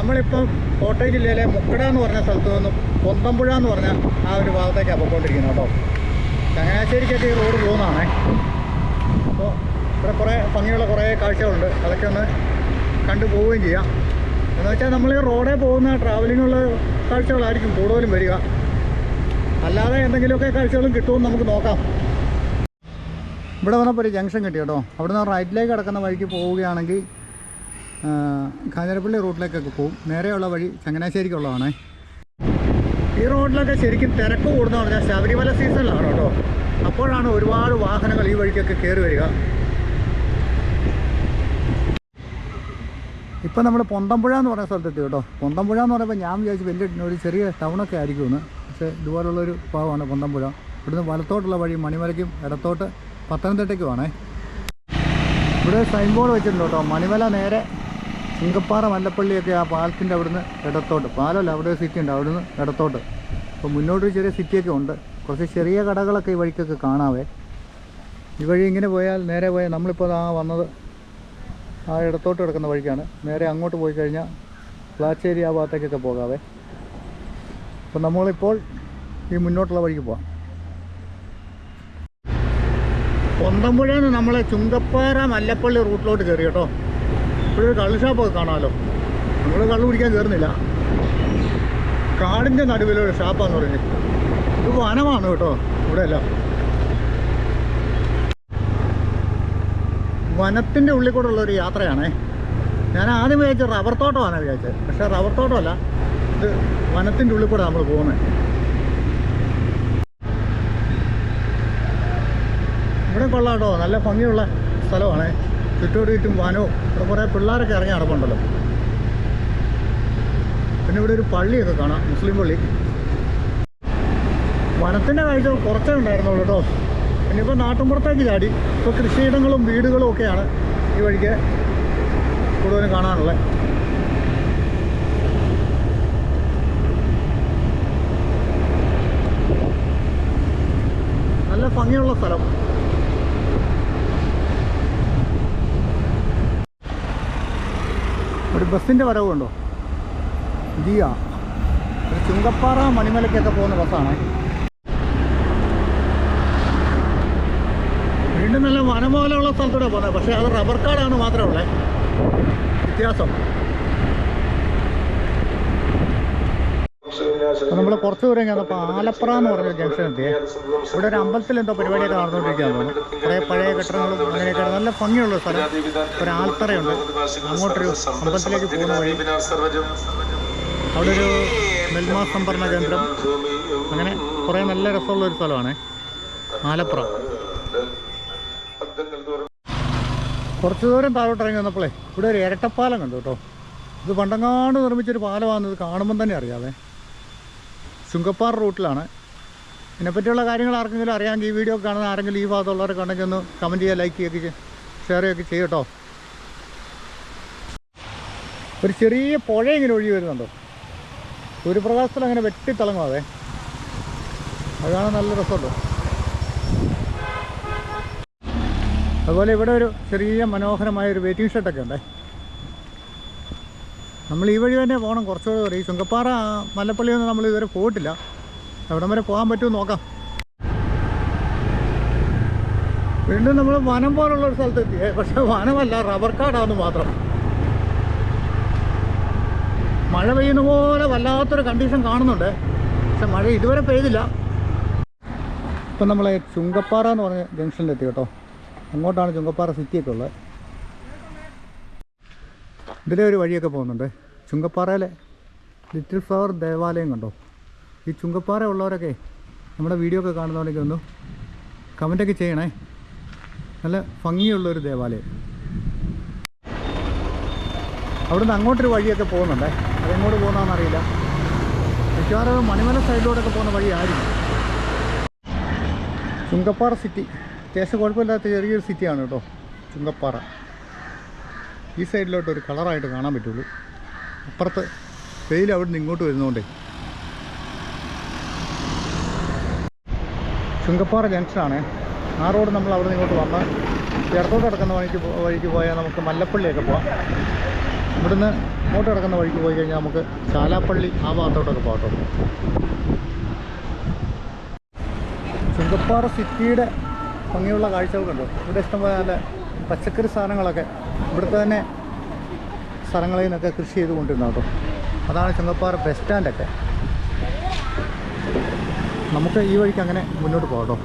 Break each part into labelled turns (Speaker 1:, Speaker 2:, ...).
Speaker 1: നമ്മളിപ്പം കോട്ടയം ജില്ലയിലെ മുക്കട എന്ന് പറഞ്ഞ സ്ഥലത്ത് നിന്നും പൊന്തമ്പുഴ എന്ന് പറഞ്ഞ ആ ഒരു ഭാഗത്തേക്കാണ് പോയിക്കൊണ്ടിരിക്കുന്നത് കേട്ടോ. ചങ്ങനാശ്ശേരിക്കൊക്കെ ഈ റോഡ് പോകുന്നതാണേ. അപ്പോൾ ഇവിടെ കുറേ ഭംഗിയുള്ള കുറേ കാഴ്ചകളുണ്ട്. അതൊക്കെ ഒന്ന് കണ്ടു പോവുകയും ചെയ്യാം. എന്ന് വെച്ചാൽ നമ്മൾ ഈ റോഡേ പോകുന്ന ട്രാവലിങ്ങുള്ള കാഴ്ചകളായിരിക്കും കൂടുതലും വരിക. അല്ലാതെ എന്തെങ്കിലുമൊക്കെ കാഴ്ചകളും കിട്ടുമെന്ന് നമുക്ക് നോക്കാം. ഇവിടെ വന്നപ്പോൾ ഒരു ജംഗ്ഷൻ കിട്ടി കേട്ടോ. അവിടെ നിന്ന് റൈറ്റിലേക്ക് കിടക്കുന്ന വഴിക്ക് പോവുകയാണെങ്കിൽ കാഞ്ഞിരപ്പള്ളി റൂട്ടിലേക്കൊക്കെ പോകും നേരെയുള്ള വഴി ചങ്ങനാശ്ശേരിക്കുള്ളതാണേ. ഈ റോഡിലൊക്കെ ശരിക്കും തിരക്ക് കൂടുന്ന പറഞ്ഞാൽ ശബരിമല സീസണിലാണ് കേട്ടോ. അപ്പോഴാണ് ഒരുപാട് വാഹനങ്ങൾ ഈ വഴിക്കൊക്കെ കയറി വരിക. ഇപ്പം നമ്മൾ പൊന്തമ്പുഴ എന്ന് പറയുന്ന സ്ഥലത്തെത്തി കേട്ടോ. പൊന്തമ്പുഴ എന്ന് പറയുമ്പോൾ ഞാൻ വിചാരിച്ചു വലിയ ഒരു ചെറിയ ടൗണൊക്കെ ആയിരിക്കുമെന്ന്. പക്ഷേ ഇതുപോലുള്ളൊരു ഭാഗമാണ് പൊന്തമ്പുഴ. ഇവിടുന്ന് വലത്തോട്ടുള്ള വഴി മണിമലയ്ക്കും ഇടത്തോട്ട് പത്തനംതിട്ടയ്ക്കുമാണേ. ഇവിടെ സൈൻ ബോർഡ് വെച്ചിട്ടുണ്ട് കേട്ടോ. മണിമല നേരെ ചിങ്കപ്പാറ മല്ലപ്പള്ളിയൊക്കെ ആ പാലത്തിന്റെ അവിടുന്ന് ഇടത്തോട്ട് പാലമല്ല അവിടെ സിറ്റി ഉണ്ട് അവിടുന്ന് ഇടത്തോട്ട്. അപ്പോൾ മുന്നോട്ടൊരു ചെറിയ സിറ്റിയൊക്കെ ഉണ്ട്. കുറച്ച് ചെറിയ കടകളൊക്കെ ഈ വഴിക്കൊക്കെ കാണാവേ. ഈ വഴി ഇങ്ങനെ പോയാൽ നേരെ പോയാൽ നമ്മളിപ്പോൾ ആ വന്നത് ആ ഇടത്തോട്ട് കിടക്കുന്ന വഴിക്കാണ്. നേരെ അങ്ങോട്ട് പോയി കഴിഞ്ഞാൽ പ്ലാച്ചേരി ആ ഭാഗത്തേക്കൊക്കെ പോകാവേ. അപ്പോൾ നമ്മളിപ്പോൾ ഈ മുന്നോട്ടുള്ള വഴിക്ക് പോവാം. പൊന്തമ്പുഴയിൽ നിന്ന് നമ്മൾ ചുങ്കപ്പാറ മല്ലപ്പള്ളി റൂട്ടിലോട്ട് കയറി കേട്ടോ. ഇപ്പോഴൊരു കള്ള് ഷാപ്പൊക്കെ കാണാമല്ലോ. നമ്മൾ കള്ള് കുടിക്കാൻ ചേർന്നില്ല കാടിന്റെ നടുവിലൊരു ഷാപ്പാന്ന് പറഞ്ഞ്. ഇത് വനമാണ് കേട്ടോ ഇവിടെ എല്ലാം വനത്തിന്റെ ഉള്ളിൽ കൂടെ ഉള്ളൊരു യാത്രയാണേ. ഞാൻ ആദ്യം വിചാരിച്ച റബ്ബർ തോട്ടമാണ് വിചാരിച്ചത്. പക്ഷേ റബ്ബർ തോട്ടമല്ല ഇത് വനത്തിന്റെ ഉള്ളിൽ കൂടെ നമ്മൾ പോകുന്നത് ഇവിടെ കൊള്ളാം കേട്ടോ നല്ല ഭംഗിയുള്ള സ്ഥലമാണ്. ചുറ്റോട് ചുറ്റും വനവും ഇവിടെ കുറേ പിള്ളേരൊക്കെ ഇറങ്ങി നടപ്പുണ്ടല്ലോ. പിന്നെ ഇവിടെ ഒരു പള്ളിയൊക്കെ കാണാം മുസ്ലിം പള്ളി. വനത്തിന്റെ കാഴ്ച കുറച്ചേ ഉണ്ടായിരുന്നുള്ളൂ കേട്ടോ. ഇനിയിപ്പോൾ നാട്ടുമ്പുറത്തേക്ക് ചാടി. ഇപ്പോൾ കൃഷിയിടങ്ങളും വീടുകളും ഒക്കെയാണ് ഈ വഴിക്ക് കൂടുതലും കാണാനുള്ളത്. നല്ല ഭംഗിയുള്ള സ്ഥലം. ഒരു ബസ്സിന്റെ വരവുണ്ടോ ജിയ ഒരു ചുങ്കപ്പാറ മണിമലയ്ക്കൊക്കെ പോകുന്ന ബസ്സാണ്. വീണ്ടും നല്ല വനം പോലെയുള്ള സ്ഥലത്തൂടെ പോകുന്നത്. പക്ഷേ അത് റബ്ബർ കാടാണ് മാത്രമേ ഉള്ളേ. വ്യത്യാസം. അപ്പോൾ നമ്മൾ കുറച്ച് ദൂരം കഴിഞ്ഞപ്പോൾ ആലപ്പുറ എന്ന് പറഞ്ഞ ജംഗ്ഷൻ എത്തിയേ ഇവിടെ ഒരു അമ്പലത്തിൽ എന്തോ പരിപാടിയൊക്കെ നടന്നുകൊണ്ടിരിക്കുകയാണ് തോന്നുന്നു. കുറേ പഴയ കെട്ടിടങ്ങളും അങ്ങനെയൊക്കെ നല്ല ഭംഗിയുള്ള സ്ഥലം. ഒരു ആൽത്തറയുണ്ട്. അങ്ങോട്ടൊരു അമ്പലത്തിലേക്ക് പോകുന്ന വഴി. അവിടെ ഒരു മെൽമാ സംഭരണ കേന്ദ്രം. അങ്ങനെ കുറേ നല്ല രസമുള്ള ഒരു സ്ഥലമാണ്. ആലപ്പുറ. കുറച്ച് ദൂരം താഴോട്ട് ഇറങ്ങി വന്നപ്പോഴേ ഇവിടെ ഒരു ഇരട്ടപ്പാലം കണ്ടു കേട്ടോ. ഇത് പണ്ടങ്ങാണ്ട് നിർമ്മിച്ചൊരു പാലമാണെന്ന് ഇത് കാണുമ്പം തന്നെ അറിയാവേ. ചുങ്കപ്പാറ റൂട്ടിലാണ്. ഇതിനെപ്പറ്റിയുള്ള കാര്യങ്ങൾ ആർക്കെങ്കിലും അറിയാമെങ്കിൽ ഈ വീഡിയോ കാണുന്ന ആരെങ്കിലും ഈ ഭാഗത്തുള്ളവരൊക്കെ ഉണ്ടെങ്കിൽ ഒന്ന് കമന്റ് ചെയ്യുക ലൈക്ക് ചെയ്യുക ഷെയർ ചെയ്യുകയൊക്കെ ചെയ്യട്ടോ ഒരു ചെറിയ പുഴ ഇങ്ങനെ ഒഴുകി വരുന്നുണ്ടോ? ഒരു പ്രകാശത്തിൽ അങ്ങനെ വെട്ടിത്തിളങ്ങും അതാണ് നല്ല രസമുണ്ടോ. അതുപോലെ ഇവിടെ ഒരു ചെറിയ മനോഹരമായ ഒരു വെയിറ്റിംഗ് ഷെഡൊക്കെ ഉണ്ടേ. നമ്മൾ ഈ വഴി തന്നെ പോകണം കുറച്ചുകൂടെ ദൂരം ചുങ്കപ്പാറ ചുങ്കപ്പാറ മല്ലപ്പള്ളിയൊന്നും നമ്മൾ ഇതുവരെ പോയിട്ടില്ല. എവിടം വരെ പോകാൻ പറ്റുമോ നോക്കാം. വീണ്ടും നമ്മൾ വനം പോലുള്ള ഒരു സ്ഥലത്ത് എത്തിയേ പക്ഷെ വനമല്ല റബ്ബർ കാടാന്ന് മാത്രം. മഴ പെയ്യുന്ന പോലെ വല്ലാത്തൊരു കണ്ടീഷൻ കാണുന്നുണ്ട്. പക്ഷെ മഴ ഇതുവരെ പെയ്തില്ല. ഇപ്പം നമ്മളെ ചുങ്കപ്പാറ എന്ന് പറഞ്ഞ ജംഗ്ഷനിലെത്തി കേട്ടോ. അങ്ങോട്ടാണ് ചുങ്കപ്പാറ സിറ്റിയൊക്കെ ഉള്ളത്. ഇതിലെ ഒരു വഴിയൊക്കെ പോകുന്നുണ്ട്. ചുങ്കപ്പാറയിലെ ലിറ്റിൽ ഫ്ലവർ ദേവാലയം കണ്ടോ? ഈ ചുങ്കപ്പാറ ഉള്ളവരൊക്കെ നമ്മുടെ വീഡിയോ ഒക്കെ കാണുന്നവരൊക്കെ ഒന്ന് കമന്റൊക്കെ ചെയ്യണേ. നല്ല ഭംഗിയുള്ളൊരു ദേവാലയം. അവിടുന്ന് അങ്ങോട്ടൊരു വഴിയൊക്കെ പോകുന്നുണ്ടേ. അതെങ്ങോട്ട് പോകുന്നതെന്നറിയില്ല മിക്കവാറും മണിമല സൈഡിലൂടെയൊക്കെ പോകുന്ന വഴി വഴിയായിരിക്കും. ചുങ്കപ്പാറ സിറ്റി അത്യാവശ്യം കുഴപ്പമില്ലാത്ത ചെറിയൊരു സിറ്റിയാണ് കേട്ടോ. ചുങ്കപ്പാറ. ഈ സൈഡിലോട്ട് ഒരു കളറായിട്ട് കാണാൻ പറ്റുള്ളൂ. അപ്പുറത്ത് വെയിൽ അവിടെ നിന്ന് ഇങ്ങോട്ട് വരുന്നതുകൊണ്ടേ. ചുങ്കപ്പാറ ജംഗ്ഷനാണ്. ആ റോഡ് നമ്മൾ അവിടെ നിന്ന് ഇങ്ങോട്ട് വന്ന് ഇടത്തോട്ട് കിടക്കുന്ന വഴിക്ക് വഴിക്ക് പോയാൽ നമുക്ക് മല്ലപ്പള്ളിയൊക്കെ പോവാം. ഇവിടുന്ന് ഇങ്ങോട്ട് കിടക്കുന്ന വഴിക്ക് പോയി കഴിഞ്ഞാൽ നമുക്ക് ചാലാപ്പള്ളി ആ ഭാഗത്തോട്ടൊക്കെ പോകട്ടോ ചുങ്കപ്പാറ സിറ്റിയുടെ ഭംഗിയുള്ള കാഴ്ചകൾ കണ്ടു? ഇവിടെ ഇഷ്ടംപോലെ നല്ല പച്ചക്കറി സാധനങ്ങളൊക്കെ ഇവിടുത്തെ തന്നെ സ്ഥലങ്ങളിൽ നിന്നൊക്കെ കൃഷി ചെയ്ത് കൊണ്ടിരുന്ന കേട്ടോ. അതാണ് ചുങ്കപ്പാറ ബസ് സ്റ്റാൻഡൊക്കെ നമുക്ക് ഈ വഴിക്ക് അങ്ങനെ മുന്നോട്ട് പോകാം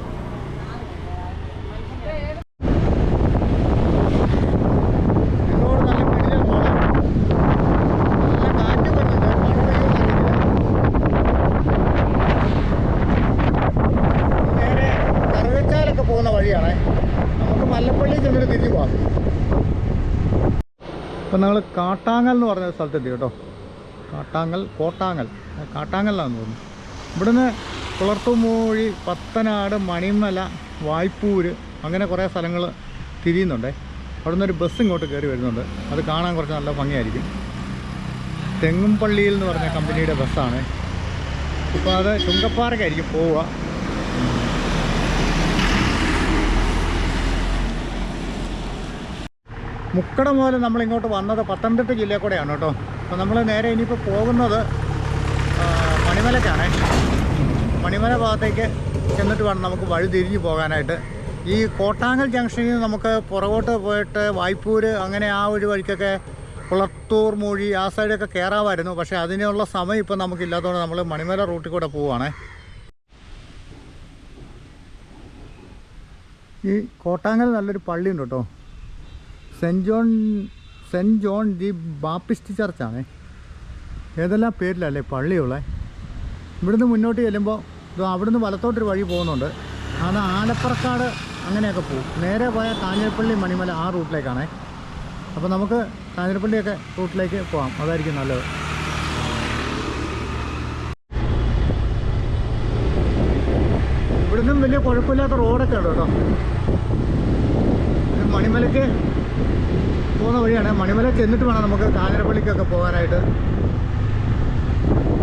Speaker 1: ഇതോട് നല്ല പിടിച്ച പോണം നല്ല കാറ്റ് വരുന്നുണ്ട് മഴ പെയ്യുമെന്ന് അറിയില്ല നേരെ കറുകച്ചാലൊക്കെ പോകുന്ന വഴിയാണേ നമുക്ക് മല്ലപ്പള്ളി ചെന്നിട്ട് തിരിച്ചു പോകാം ഇപ്പം നമ്മൾ കാട്ടാങ്ങൽ എന്ന് പറഞ്ഞ സ്ഥലത്തെത്തി കേട്ടോ. കാട്ടാങ്ങൽ കോട്ടാങ്ങൽ. കാട്ടാങ്ങലിലാണെന്ന് തോന്നുന്നു. ഇവിടുന്ന് കുളർത്തുമൂഴി പത്തനാട് മണിമല വായ്പൂര് അങ്ങനെ കുറേ സ്ഥലങ്ങൾ തിരിയുന്നുണ്ടേ. അവിടുന്ന് ഒരു ബസ് ഇങ്ങോട്ട് കയറി വരുന്നുണ്ട്. അത് കാണാൻ കുറച്ച് നല്ല ഭംഗിയായിരിക്കും. തെങ്ങുംപള്ളിയിൽ എന്ന് പറഞ്ഞ കമ്പനിയുടെ ബസ്സാണ്. ഇപ്പോൾ അത് ചുങ്കപ്പാറയ്ക്കായിരിക്കും പോവുക. മുക്കട മുതൽ നമ്മളിങ്ങോട്ട് വന്നത് പത്തനംതിട്ട ജില്ലയിൽ കൂടെയാണ് കേട്ടോ. അപ്പോൾ നമ്മൾ നേരെ ഇനിയിപ്പോൾ പോകുന്നത് മണിമലയ്ക്കാണേ മണിമല ഭാഗത്തേക്ക് ചെന്നിട്ട് വേണം നമുക്ക് വഴി തിരിഞ്ഞു പോകാനായിട്ട്. ഈ കോട്ടാങ്ങൽ ജംഗ്ഷനിൽ നിന്ന് നമുക്ക് പുറകോട്ട് പോയിട്ട് വായ്പൂര് അങ്ങനെ ആ ഒരു വഴിക്കൊക്കെ കുളത്തൂർ മൂഴി ആ സൈഡൊക്കെ കയറാമായിരുന്നു പക്ഷേ അതിനുള്ള സമയം ഇപ്പം നമുക്കില്ലാത്തതുകൊണ്ട് നമ്മൾ മണിമല റൂട്ടിൽ കൂടെ പോവുകയാണേ. ഈ കോട്ടാങ്ങൽ നല്ലൊരു പള്ളിയുണ്ട് കേട്ടോ. Saint John Saint John the Baptist ചർച്ചാണ്. ഏതെല്ലാം പേരിലല്ലേ പള്ളിയുള്ളത് ഇവിടുന്ന് മുന്നോട്ട് ചെല്ലുമ്പോൾ അവിടുന്ന് വലത്തോട്ടൊരു വഴി പോകുന്നുണ്ട്. അത് ആലപ്പുറക്കാട് അങ്ങനെയൊക്കെ പോകും. നേരെ പോയാൽ കാഞ്ഞിരപ്പള്ളി മണിമല ആ റൂട്ടിലേക്കാണേ. അപ്പോൾ നമുക്ക് കാഞ്ഞിരപ്പള്ളിയൊക്കെ റൂട്ടിലേക്ക് പോകാം അതായിരിക്കും നല്ലത്. ഇവിടുന്നും വലിയ കുഴപ്പമില്ലാത്ത റോഡൊക്കെ ഉണ്ട് കേട്ടോ മണിമലയ്ക്ക് പോകുന്ന വഴിയാണ്. മണിമല ചെന്നിട്ട് വേണം നമുക്ക് കാഞ്ഞിരപ്പള്ളിക്കൊക്കെ പോകാനായിട്ട്.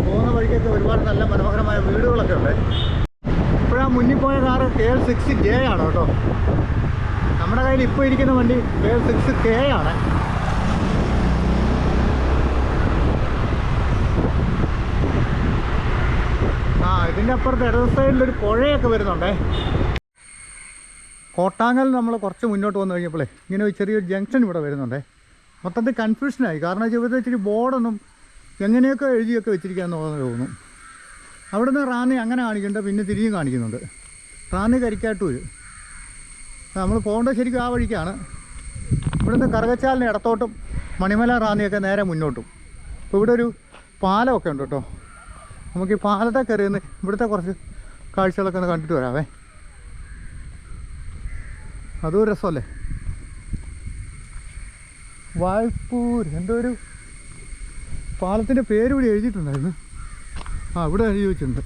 Speaker 1: പോകുന്ന വഴിക്കൊക്കെ ഒരുപാട് നല്ല മനോഹരമായ വീടുകളൊക്കെ ഉണ്ട്. ഇപ്പോഴാ മുന്നിൽ പോയ car K L six J ആണ് കേട്ടോ. നമ്മുടെ കയ്യിൽ ഇപ്പോൾ ഇരിക്കുന്ന വണ്ടി കെ എൽ സിക്സ് കെ ആണ്. ആ ഇതിന്റെ അപ്പുറത്ത് ഇടത് സൈഡിലൊരു പുഴയൊക്കെ വരുന്നുണ്ടേ. കോട്ടാങ്ങൽ നമ്മൾ കുറച്ച് മുന്നോട്ട് വന്നു കഴിഞ്ഞപ്പോഴേ ഇങ്ങനെ ഒരു ചെറിയൊരു ജംഗ്ഷൻ ഇവിടെ വരുന്നുണ്ടേ. മൊത്തത്തിൽ കൺഫ്യൂഷനായി കാരണം ജീവിതത്തിൽ ഇച്ചിരി ബോർഡൊന്നും എങ്ങനെയൊക്കെ എഴുതിയൊക്കെ വെച്ചിരിക്കാന്ന് തോന്നുന്നു. അവിടുന്ന് റാന്നി അങ്ങനെ കാണിക്കുന്നുണ്ട് പിന്നെ തിരിഞ്ഞും കാണിക്കുന്നുണ്ട്. റാന്നി കരിക്കാട്ടൂര്. നമ്മൾ പോകേണ്ടത് ശരിക്കും ആ വഴിക്കാണ്. ഇവിടുന്ന് കറുകച്ചാലിന് ഇടത്തോട്ടും മണിമല റാന്നിയൊക്കെ നേരെ മുന്നോട്ടും. അപ്പോൾ ഇവിടെ ഒരു പാലമൊക്കെ ഉണ്ട് കേട്ടോ. നമുക്ക് ഈ പാലത്തെ കയറിയെന്ന് ഇവിടുത്തെ കുറച്ച് കാഴ്ചകളൊക്കെ ഒന്ന് കണ്ടിട്ട് വരാവേ. അതും രസമല്ലേ? വായ്പൂർ എന്തോ ഒരു പാലത്തിന്റെ പേര് ഇവിടെ എഴുതിയിട്ടുണ്ടായിരുന്നു. ആ ഇവിടെ എഴുതി വെച്ചിട്ടുണ്ട്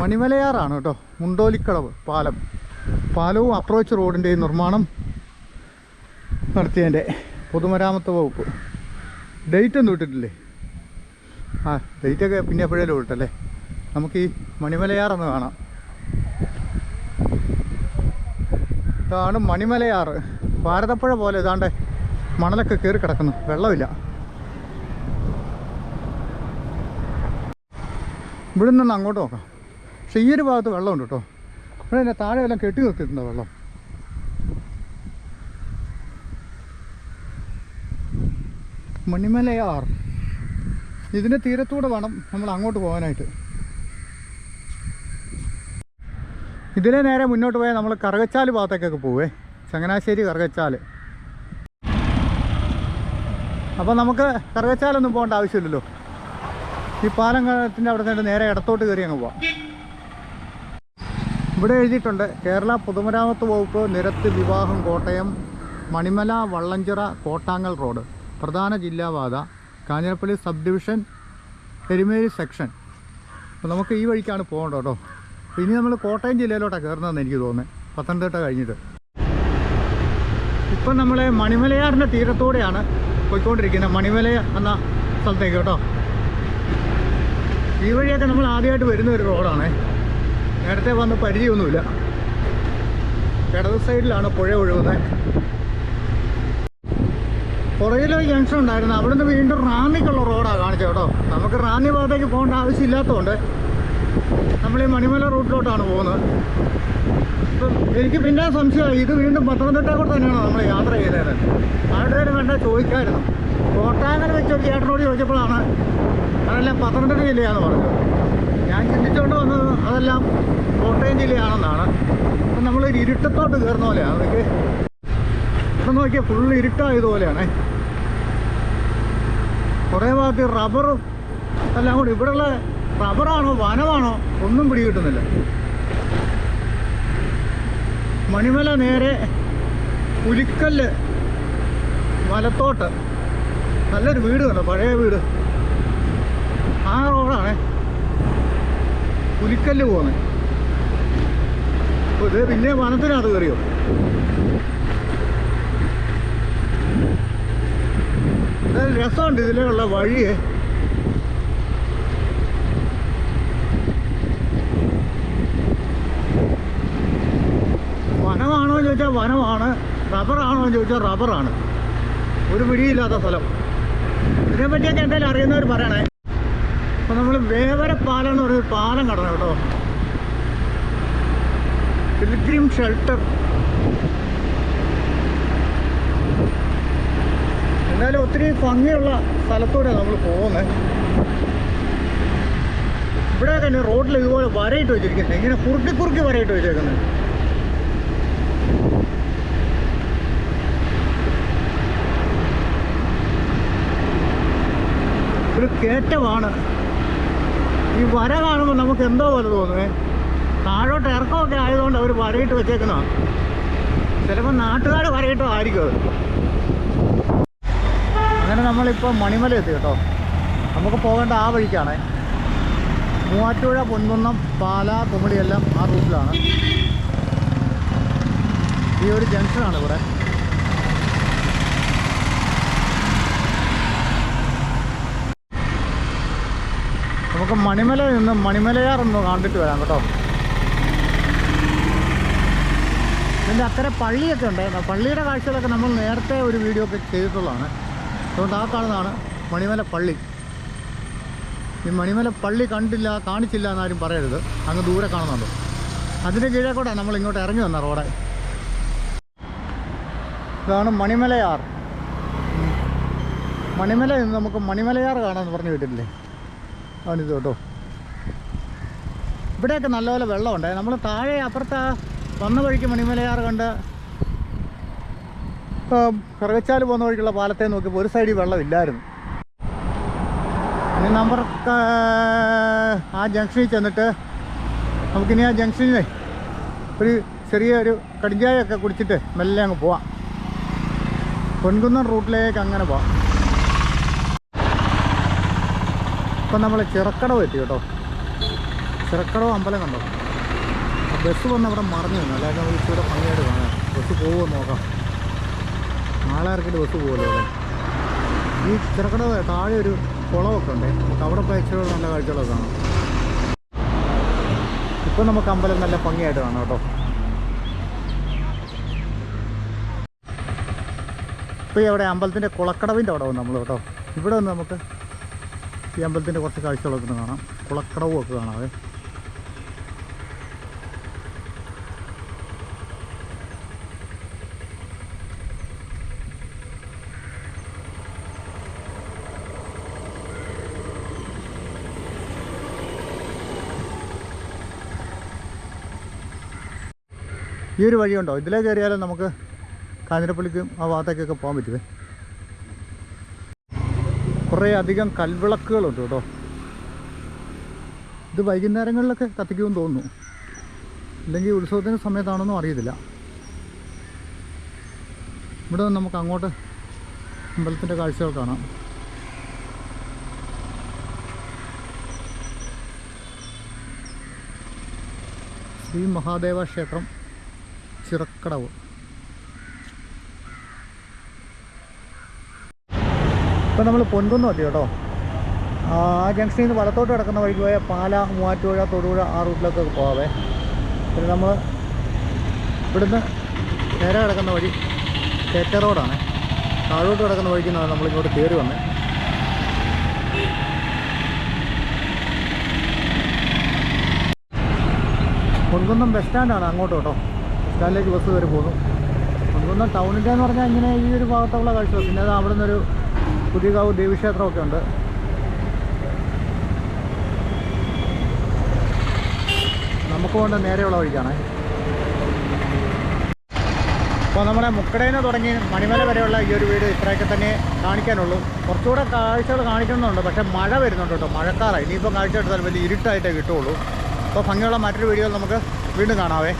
Speaker 1: മണിമലയാറാണ് കേട്ടോ മുണ്ടോലിക്കടവ് പാലം. പാലവും അപ്രോച്ച് റോഡിന്റെയും നിർമ്മാണം നടത്തിയതിന്റെ പൊതുമരാമത്ത് വകുപ്പ്. ഡേറ്റ് ഒന്നും ഇട്ടിട്ടില്ലേ? ആ ഡേറ്റൊക്കെ പിന്നെ എപ്പോഴേലും ഇട്ടല്ലേ നമുക്ക് ഈ മണിമലയാറൊന്ന് കാണാം. ഇതാണ് മണിമലയാറ്. ഭാരതപ്പുഴ പോലെ ഇതാണ്ട് മണലൊക്കെ കയറി കിടക്കുന്നു. വെള്ളമില്ല. ഇവിടെ നിന്ന് അങ്ങോട്ട് നോക്കാം. പക്ഷേ ഈ ഒരു ഭാഗത്ത് വെള്ളമുണ്ട് കേട്ടോ. ഇവിടെ എന്നെ താഴെ എല്ലാം കെട്ടി നിർത്തിയിട്ടുണ്ടോ വെള്ളം? മണിമലയാർ. ഇതിന്റെ തീരത്തൂടെ വേണം നമ്മൾ അങ്ങോട്ട് പോകാനായിട്ട്. ഇതിലെ നേരെ മുന്നോട്ട് പോയാൽ നമ്മൾ കറുകച്ചാൽ ഭാഗത്തേക്കൊക്കെ പോവേ. ചങ്ങനാശ്ശേരി കറുകച്ചാൽ അപ്പോൾ നമുക്ക് കറുകച്ചാലൊന്നും പോകേണ്ട ആവശ്യമില്ലല്ലോ. ഈ പാലത്തിന്റെ അവിടെ നിന്ന് നേരെ ഇടത്തോട്ട് കയറി അങ്ങ് പോവാം. ഇവിടെ എഴുതിയിട്ടുണ്ട് കേരള പൊതുമരാമത്ത് വകുപ്പ് നിരത്ത് വിവാഹം കോട്ടയം മണിമല വള്ളഞ്ചിറ കോട്ടാങ്ങൽ റോഡ് പ്രധാന ജില്ലാപാത Kanjirappally sub division Erumeli section. അപ്പോൾ നമുക്ക് ഈ വഴിക്കാണ് പോകേണ്ടത് കേട്ടോ. അപ്പോൾ ഇനി നമ്മൾ കോട്ടയം ജില്ലയിലോട്ടാണ് കയറുന്നതെന്ന് എനിക്ക് തോന്നുന്നത് പത്തനംതിട്ട കഴിഞ്ഞിട്ട്. ഇപ്പം നമ്മൾ മണിമലയാറിന്റെ തീരത്തോടെയാണ് പോയിക്കൊണ്ടിരിക്കുന്നത്. മണിമല എന്ന സ്ഥലത്തേക്ക് കേട്ടോ. ഈ വഴിയൊക്കെ നമ്മൾ ആദ്യമായിട്ട് വരുന്ന ഒരു റോഡാണ്. നേരത്തെ വന്ന് പരിചയമൊന്നുമില്ല. ഇടത് സൈഡിലാണ് പുഴ ഒഴുകുന്നത് പുറകിൽ ജംഗ്ഷൻ ഉണ്ടായിരുന്നു. അവിടുന്ന് വീണ്ടും റാന്നിക്കുള്ള റോഡാണ് കാണിച്ചത് കേട്ടോ. നമുക്ക് റാന്നി ഭാഗത്തേക്ക് പോകേണ്ട ആവശ്യമില്ലാത്തതുകൊണ്ട് നമ്മൾ ഈ മണിമല റൂട്ടിലോട്ടാണ് പോകുന്നത്. അപ്പം എനിക്ക് പിന്നെ സംശയമായി ഇത് വീണ്ടും പത്തനംതിട്ട കൂടെ തന്നെയാണോ നമ്മൾ യാത്ര ചെയ്തത്? ആരുടെയും കണ്ട ചോദിക്കായിരുന്നു. കോട്ടാങ്ങൽ വെച്ച് ഒരു ചേട്ടനോട് ചോദിച്ചപ്പോഴാണ് അതെല്ലാം പത്തനംതിട്ട ജില്ലയാണെന്ന് പറഞ്ഞത്. ഞാൻ ചിന്തിച്ചുകൊണ്ട് വന്നത് അതെല്ലാം കോട്ടയം ജില്ലയാണെന്നാണ്. അപ്പം നമ്മൾ ഒരു ഇരുട്ടത്തോട്ട് കയറുന്ന പോലെയാണ് അതൊക്കെ ഇപ്പം നോക്കിയാൽ ഫുള്ള് ഇരുട്ടായതുപോലെയാണേ. കുറേ ഭാഗത്ത് റബ്ബറും എല്ലാം കൂടി. ഇവിടെയുള്ള റബ്ബറാണോ വനമാണോ ഒന്നും പിടികിട്ടുന്നില്ല. മണിമല നേരെ പുലിക്കല്ല് വലത്തോട്ട്. നല്ലൊരു വീട് കണ്ടോ പഴയ വീട്. ആ റോഡാണ്. പുലിക്കല്ല് പോകുന്നത് ഇത് പിന്നെ വനത്തിനകത്ത് കയറിയോ? രസമുണ്ട് ഇതിലുള്ള വഴിയെ വനമാണോ എന്ന് ചോദിച്ചാൽ വനമാണ്. റബ്ബറാണോ എന്ന് ചോദിച്ചാൽ റബ്ബറാണ് ഒരു പിടിയില്ലാത്ത സ്ഥലം. ഇതിനെപ്പറ്റിയൊക്കെ എന്തായാലും അറിയുന്നവർ പറയണേ. അപ്പോൾ നമ്മൾ വേവര പാലം എന്ന് പറയുന്ന പാലം കടന്നു കേട്ടോ. പിൽഗ്രിം ഷെൽട്ടർ എന്തായാലും ഒത്തിരി ഭംഗിയുള്ള സ്ഥലത്തൂടെ നമ്മൾ പോകുന്നത് ഇവിടെ തന്നെ റോഡിൽ ഇതുപോലെ വരയിട്ട് വെച്ചിരിക്കുന്നത് ഇങ്ങനെ കുറുക്കി കുറുക്കി വരയിട്ട് വെച്ചേക്കുന്നത് ഒരു കയറ്റമാണ്. ഈ വര കാണുമ്പോൾ നമുക്ക് എന്തോ പോലെ തോന്നുവേ താഴോട്ട് ഇറക്കമൊക്കെ ആയതുകൊണ്ട് അവർ വരയിട്ട് വെച്ചേക്കുന്നതാണ് ചിലപ്പോൾ നാട്ടുകാർ വരയിട്ടോ ആയിരിക്കും അത്. അങ്ങനെ നമ്മളിപ്പോൾ മണിമല എത്തി കേട്ടോ. നമുക്ക് പോകേണ്ട ആ വഴിക്കാണ്. മൂവാറ്റുപുഴ പൊൻകുന്നം പാല കുമളിയെല്ലാം ആ റൂട്ടിലാണ്. ഈ ഒരു ജംഗ്ഷനാണ് ഇവിടെ നമുക്ക് മണിമല നിന്ന് മണിമലയാർ ഒന്ന് കണ്ടിട്ട് വരാം കേട്ടോ. ഇതിന്റെ അക്കരെ പള്ളിയൊക്കെ ഉണ്ടായിരുന്നു. പള്ളിയുടെ കാഴ്ചകളൊക്കെ നമ്മൾ നേരത്തെ ഒരു വീഡിയോ ഒക്കെ ചെയ്തിട്ടുള്ളതാണ്. അതുകൊണ്ട് ആ കാണുന്നതാണ് മണിമല പള്ളി. ഈ മണിമല പള്ളി കണ്ടില്ല കാണിച്ചില്ല എന്നാരും പറയരുത്. അങ്ങ് ദൂരെ കാണുന്നുണ്ട്. അതിന്റെ കീഴേ കൂടെ നമ്മൾ ഇങ്ങോട്ട് ഇറങ്ങി വന്ന റോഡ്. ഇതാണ് മണിമലയാർ. മണിമല നമുക്ക് മണിമലയാർ കാണാമെന്ന് പറഞ്ഞു കേട്ടിട്ടില്ലേ? അവനിത് കേട്ടോ. ഇവിടെയൊക്കെ നല്ലപോലെ വെള്ളമുണ്ട്. നമ്മൾ താഴെ അപ്പുറത്ത് വന്ന വഴിക്ക് മണിമലയാർ കണ്ട് കറുകച്ചാൽ പോകുന്ന വഴിക്കുള്ള പാലത്തെ നോക്കിയപ്പോൾ ഒരു സൈഡിൽ വെള്ളമില്ലായിരുന്നു. ഇനി നമ്പർ ആ ജംഗ്ഷനിൽ ചെന്നിട്ട് നമുക്കിനി ആ ജംഗ്ഷനിലെ ഒരു ചെറിയ ഒരു കടിഞ്ചായൊക്കെ കുടിച്ചിട്ട് മെല്ലെ അങ്ങ് പോവാം. പൊൻകുന്നം റൂട്ടിലേക്ക് അങ്ങനെ പോവാം. ഇപ്പം നമ്മൾ ചിറക്കടവ് എത്തി കേട്ടോ. ചിറക്കടവ് അമ്പലം കണ്ടോ? ബസ് വന്ന് അവിടെ മറിഞ്ഞു നിന്നു. അല്ലാതെ നമ്മൾ ഇച്ചിരി ഭംഗിയായിട്ട് കാണാം. ബസ് പോകുമോ നോക്കാം. നാളെ ഇറക്കിയിട്ട് ബസ് പോകുമല്ലോ അവിടെ? ഈ ചിറക്കടവ് താഴെ ഒരു കുളമൊക്കെ ഉണ്ട്. നമുക്ക് അവിടെ പോയി ഇച്ചിരി നല്ല കാഴ്ചകളൊക്കെ കാണാം. ഇപ്പം നമുക്ക് അമ്പലം നല്ല ഭംഗിയായിട്ട് കാണാം കേട്ടോ. ഇപ്പോൾ ഇവിടെ അമ്പലത്തിന്റെ കുളക്കടവിന്റെ അവിടെ വന്നു നമ്മൾ കേട്ടോ. ഇവിടെ വന്ന് നമുക്ക് ഈ അമ്പലത്തിന്റെ കുറച്ച് കാഴ്ചകളൊക്കെ കാണാം. കുളക്കടവും ഒക്കെ കാണാതെ ഈ ഒരു വഴിയുണ്ടോ? ഇതിലേ കയറിയാലും നമുക്ക് കാഞ്ഞിരപ്പള്ളിക്കും ആ ഭാഗത്തേക്കൊക്കെ പോകാൻ പറ്റുമേ കുറേ അധികം കൽവിളക്കുകളുണ്ട് കേട്ടോ. ഇത് വൈകുന്നേരങ്ങളിലൊക്കെ കത്തിക്കുമെന്ന് തോന്നുന്നു. അല്ലെങ്കിൽ ഉത്സവത്തിന്റെ സമയത്താണെന്നും അറിയത്തില്ല. ഇവിടെ നമുക്ക് അങ്ങോട്ട് അമ്പലത്തിന്റെ കാഴ്ചകൾ കാണാം. ശ്രീ മഹാദേവ ക്ഷേത്രം ചിറക്കടവ്. ഇപ്പം നമ്മൾ പൊൻകുന്നം എത്തി കേട്ടോ? ആ ജംഗ്ഷനിൽ നിന്ന് വലത്തോട്ട് കിടക്കുന്ന വഴിക്ക് പോയ പാല മൂവാറ്റുപുഴ തൊടുപുഴ ആ റൂട്ടിലൊക്കെ പോകാവേ. പിന്നെ നമ്മൾ ഇവിടുന്ന് നേരെ കിടക്കുന്ന വഴി തേറ്റ റോഡാണ് താഴോട്ട് കിടക്കുന്ന വഴിക്ക് നിന്നാണ് നമ്മളിങ്ങോട്ട് കയറി വന്നത് പൊൻകുന്നം ബസ് സ്റ്റാൻഡാണ് അങ്ങോട്ട് കേട്ടോ. ബസ് സ്റ്റാൻഡിലേക്ക് ബസ് കയറി പോകുന്നു. പൊൻകുന്നം ടൗണിന്റെ എന്ന് പറഞ്ഞാൽ ഇങ്ങനെ ഈ ഒരു ഭാഗത്തുള്ള കാഴ്ച പിന്നെ അത് അവിടെ നിന്നൊരു പുതിയകാവ് ദേവീക്ഷേത്രമൊക്കെ ഉണ്ട്. നമുക്ക് കൊണ്ട് നേരെയുള്ള വഴിക്കാണ്. അപ്പോൾ നമ്മുടെ മുക്കടയിൽ തുടങ്ങി മണിമല വരെയുള്ള ഈ ഒരു വീട് ഇത്രയൊക്കെ തന്നെ കാണിക്കാനുള്ളൂ. കുറച്ചുകൂടെ കാഴ്ചകൾ കാണിക്കണമെന്നുണ്ട് പക്ഷേ മഴ വരുന്നുണ്ട് കേട്ടോ. മഴക്കാറായി ഇനിയിപ്പോൾ കാഴ്ച എടുത്താൽ വലിയ ഇരുട്ടായിട്ടേ കിട്ടുള്ളൂ അപ്പോൾ ഭംഗിയുള്ള മറ്റൊരു വീഡിയോ നമുക്ക് വീണ്ടും കാണാവേ.